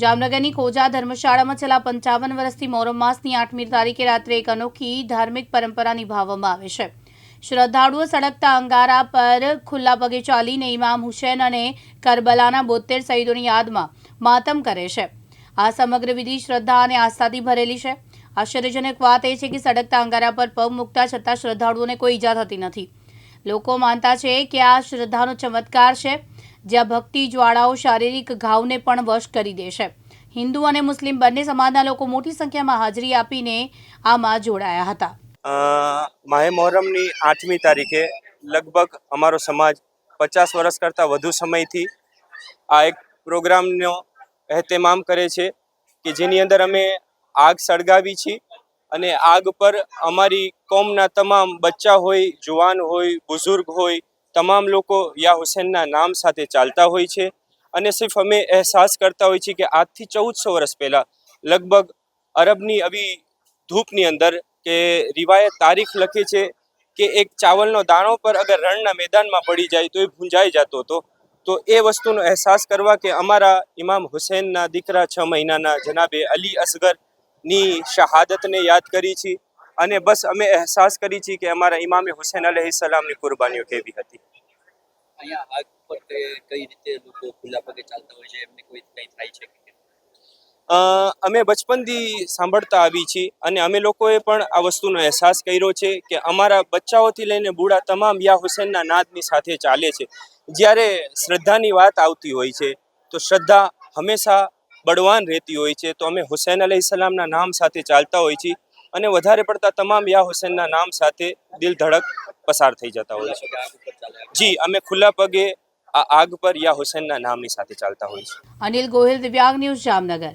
જામનગરની ખોજા ધર્મશાળામાં છેલ્લા પંચાવન વર્ષથી મોહરમ માસની આઠમી તારીખે રાત્રે એક અનોખી ધાર્મિક પરંપરા નિભાવવામાં આવે છે. શ્રદ્ધાળુઓ સળગતા અંગારા પર ખુલ્લા પગે ચાલીને ઇમામ હુસેન અને કરબલાના બોતેર શહીદોની યાદમાં માતમ કરે છે. આ સમગ્ર વિધિ શ્રદ્ધા અને આસ્થાથી ભરેલી છે. આશ્ચર્યજનક વાત એ છે કે સળગતા અંગારા પર પગ મૂકતા છતાં શ્રદ્ધાળુઓને કોઈ ઈજા થતી નથી. લોકો માનતા છે કે આ શ્રદ્ધાનો ચમત્કાર છે. જ્યાં ભક્તિ, જ્વાળાઓ, શારીરિક ઘાવને પણ વશ કરી દેશે હિન્દુ અને મુસ્લિમ બંને સમાજના લોકો મોટી સંખ્યામાં હાજરી આપીને આમાં જોડાયા હતા. માહે મોહરમની આઠમી તારીખે લગભગ અમારો સમાજ પચાસ વર્ષ કરતાં વધુ સમયથી આ એક પ્રોગ્રામનો ehtemam કરે છે કે જેની અંદર અમે આગ સળગાવી છીએ અને આગ પર અમારી કોમના તમામ બચ્ચા હોય, જુવાન હોય, બુઝુર્ગ હોય તમામ લોકો યા હુસેનના નામ સાથે ચાલતા હોય છે અને સિર્ફ અમે અહેસાસ કરતા હોય છીએ કે આજથી ચૌદસો વર્ષ પહેલાં લગભગ અરબની આવી ધૂપની અંદર કે રિવાયત તારીખ લખી છે કે એક ચાવલનો દાણો પર અગર રણના મેદાનમાં પડી જાય તો એ ભૂંજાઈ જતો હતો. તો એ વસ્તુનો અહેસાસ કરવા કે અમારા ઇમામ હુસેનના દીકરા છ મહિનાના જનાબે અલી અસગરની શહાદતને યાદ કરી છે. અને બસ અમે અહેસાસ કરી છીએ કે અમારા ઇમામે હુસેન અલહી સલામની કુરબાનીઓ કેવી હતી. અમે બચપનથી સાંભળતા આવી છીએ અને અમે લોકોએ પણ આ વસ્તુનો અહેસાસ કર્યો છે કે અમારા બચ્ચાઓથી લઈને બુઢા તમામ યા હુસેનના નાદની સાથે ચાલે છે. જ્યારે શ્રદ્ધાની વાત આવતી હોય છે તો શ્રદ્ધા હંમેશા બળવાન રહેતી હોય છે. તો અમે હુસેન અલી સલામના નામ સાથે ચાલતા હોય છીએ. અને વધારે પડતા તમામ યા હુસેનના નામ સાથે દિલ ધડક પસાર થઈ જતા હોય છે. જી, અમે ખુલ્લા પગે આ આગ પર યા હુસેનના નામની સાથે ચાલતા હોય છે. અનિલ ગોહિલ, દિવ્યાંગ ન્યૂઝ જામનગર.